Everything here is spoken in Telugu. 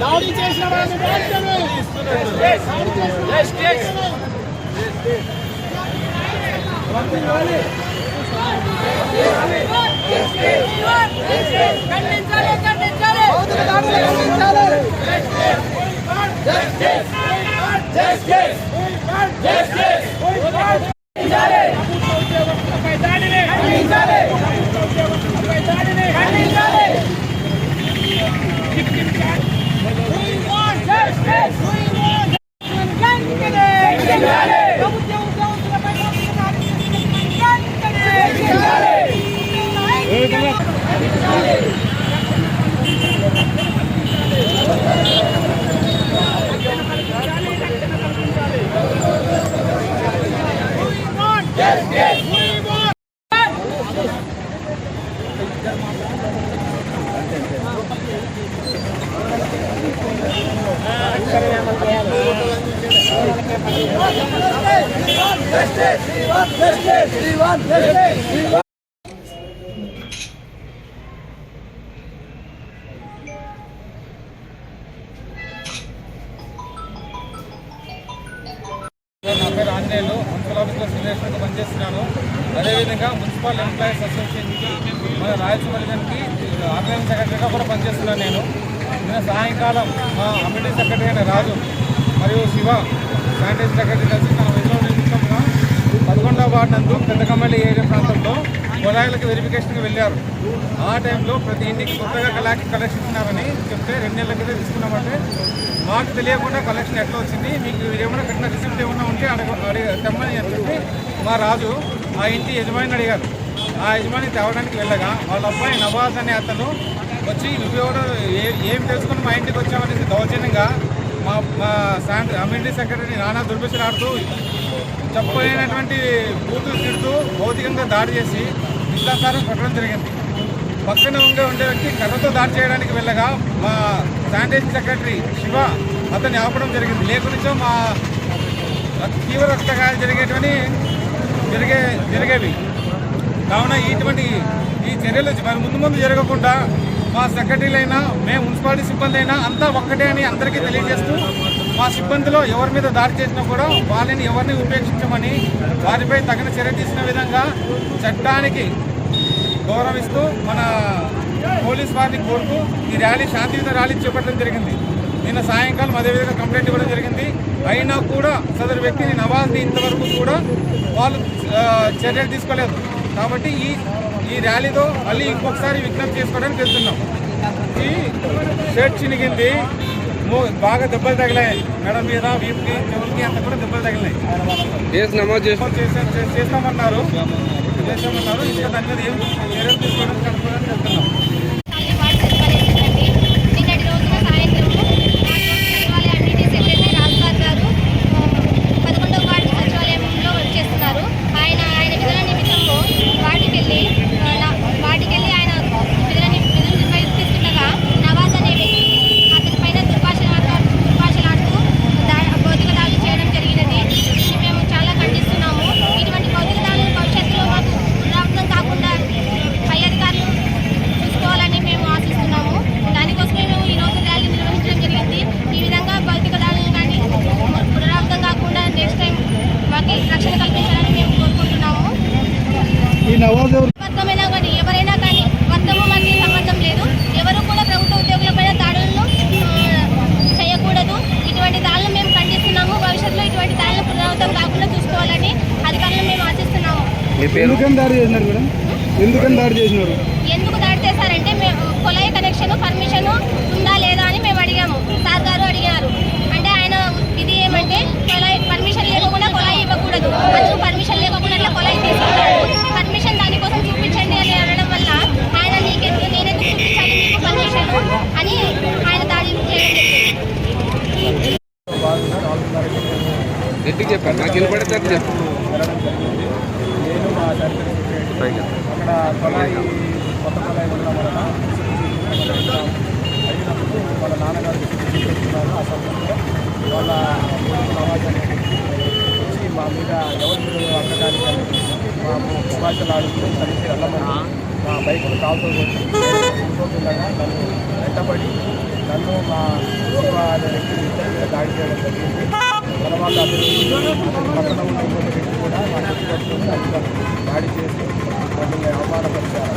దాడి చేసిన వారిని వెంటనే దాడి ప్రభుత్వ ఉద్యోగులపై నా పేరు ఆంజనేయులు మున్సిపల్ ఆఫీస్లో సీనియర్స్గా పనిచేస్తున్నాను అదేవిధంగా మున్సిపల్ ఎంప్లాయీస్ అసోసియేషన్కి మన రాయలసీమ ఆర్గనైజింగ్ సెక్రటరీగా కూడా పనిచేస్తున్నాను నేను నిన్న సాయంకాలం మా అమ్యూనిటీ సెక్రటరీ అయిన రాజు మరియు శివ శానిటైజ్ సెక్రటరీ కలిసి తన విజయం నిమిత్తంగా పదకొండవ వార్డు నందు పెద్దకమ్మల్లి ఏరియా ప్రాంతంలో కుళాయిలకు వెరిఫికేషన్కి వెళ్ళారు. ఆ టైంలో ప్రతి ఇంటికి కొత్తగా కలెక్ట్ కలెక్షన్ ఇస్తున్నారని చెప్తే రెండు నెలల క్రితం తీసుకున్నామంటే మాకు తెలియకుండా కలెక్షన్ ఎట్లా వచ్చింది మీకు ఏమైనా కట్టిన రిసిప్ట్ ఏమైనా ఉంటే అడగ అడిగ తెమ్మని అని చెప్పి మా రాజు ఆ ఇంటి యజమానిని అడిగారు. ఆ యజమాని తేవడానికి వెళ్ళగా వాళ్ళ అబ్బాయి నవాజ్ అనే అతను వచ్చి నువ్వెవరో ఏ ఏం తెలుసుకుని మా ఇంటికి వచ్చామనేసి దౌర్జన్యంగా మా మా శాండ్ అమ్యూనిటీ సెక్రటరీ నానా దుర్భిషలాడుతూ చెప్పలేనటువంటి బూతులు తిడుతూ భౌతికంగా దాడి చేసి ఇష్టాసారం కొట్టడం జరిగింది. పక్కన ఉండే ఉండే వ్యక్తి కర్రతో దాడి చేయడానికి వెళ్ళగా మా శానిటేషన్ సెక్రటరీ శివ అతన్ని ఆపడం జరిగింది. లేకుండా మా తీవ్ర రక్తగాయాలు జరిగేటువంటి జరిగే జరిగేవి. కావున ఇటువంటి ఈ చర్యలు మరి ముందు ముందు జరగకుండా మా సెక్రటరీలైనా మేము మున్సిపాలిటీ సిబ్బంది అయినా అంతా ఒక్కటే అని అందరికీ తెలియజేస్తూ మా సిబ్బందిలో ఎవరి మీద దాడి చేసినా కూడా వాళ్ళని ఎవరిని ఉపేక్షించమని వారిపై తగిన చర్య తీసిన విధంగా చట్టానికి గౌరవిస్తూ మన పోలీస్ వారిని కోరుతూ ఈ ర్యాలీ శాంతియుత ర్యాలీ చేపట్టడం జరిగింది. నిన్న సాయంకాలం అదేవిధంగా కంప్లైంట్ ఇవ్వడం జరిగింది. అయినా కూడా సదరు వ్యక్తిని నవాజ్ని ఇంతవరకు కూడా వాళ్ళు చర్యలు తీసుకోలేదు. కాబట్టి ఈ ఈ ర్యాలీతో మళ్ళీ ఇంకొకసారి విజ్ఞప్తి చేసుకోవడానికి వెళ్తున్నాం. ఈ షర్ట్ చినిగింది. బాగా దెబ్బలు తగిలాయి. మెడ మీద వీపుకి చెవులకి అంత కూడా దెబ్బలు తగిలినాయి. చేస్తామన్నారు. చేస్తామన్నారు. ఇంకా దాని మీద ఏం చర్యలు తీసుకోవడానికి కనుక్కోవడానికి వెళ్తున్నాం వార్డు సచివాలయం సిబ్బంది నిన్నటి రోజున సాయంత్రం సచివాలయ అమ్యూనిటీ సెక్రటరీ రాజ్బార్ గారు పదకొండవ వార్డు సచివాలయంలో చేస్తున్నారు ఆయన ఆయన విధుల నిమిత్తంలో వాటికి వెళ్ళి ఆ, నా- వాటికి వెళ్ళి ఆయన విధుల ని- విధులు నిర్వహిస్తుండగా నవాజ్ అనే వ్యక్తి అతని పైన దుర్భాషలు మాట్లాడు దుర్భాషలాడుతూ దా భౌతిక దాడులు చేయడం జరిగినది దీన్ని మేము చాలా ఖండిస్తున్నాము ఇటువంటి భౌతిక దాడులు భవిష్యత్తులో మాకు పునరావృతం కాకుండా పై అధికారులు చూసుకోవాలని మేము ఆశిస్తున్నాము దానికోసమే మేము ఈ రోజు ర్యాలీ నిర్వహించడం జరిగింది ఈ విధంగా భౌతిక దాడులు కానీ పునరావృతం కాకుండా నెక్స్ట్ టైం కల్పించాలని మేము కోరుకుంటున్నాము కానీ ఎవరైనా కానీ సంబంధం లేదు. ఎవరు కూడా ప్రభుత్వ దాడులను చేయకూడదు. ఇటువంటి దాడులను మేము ఖండిస్తున్నాము. భవిష్యత్తులో ఇటువంటి దాడులను పునరావృతం కాకుండా చూసుకోవాలని అధికారులను మేము ఆశిస్తున్నాము. ఎందుకని దాడి చేసినారు మేడం? ఎందుకని దాడి చేసినారు? జరిగింది. చెప్పాను నాకు వినపడేటట్టు చెప్పు నేను మా అక్కడ కొలాయి కొత్త కొలాయి ఉండడం వలన అయినప్పుడు వాళ్ళ నాన్నగారు తీసుకున్నారు ఆ సమయంలో వాళ్ళ కొడుకు వచ్చి మా మీద ఎవరి మీద అక్కడానికి మా భాషలు ఆడుతూ కలిసి వెళ్ళమని నా బైక్ కాల్తో నన్ను వెంటబడి నన్ను మా శివ దాడి చేయడం జరిగింది. తర్వాత అతను పక్కన వ్యక్తి కూడా మా చుట్టుపక్కల దాడి చేసి మమ్మల్ని అవమానపరిచారు.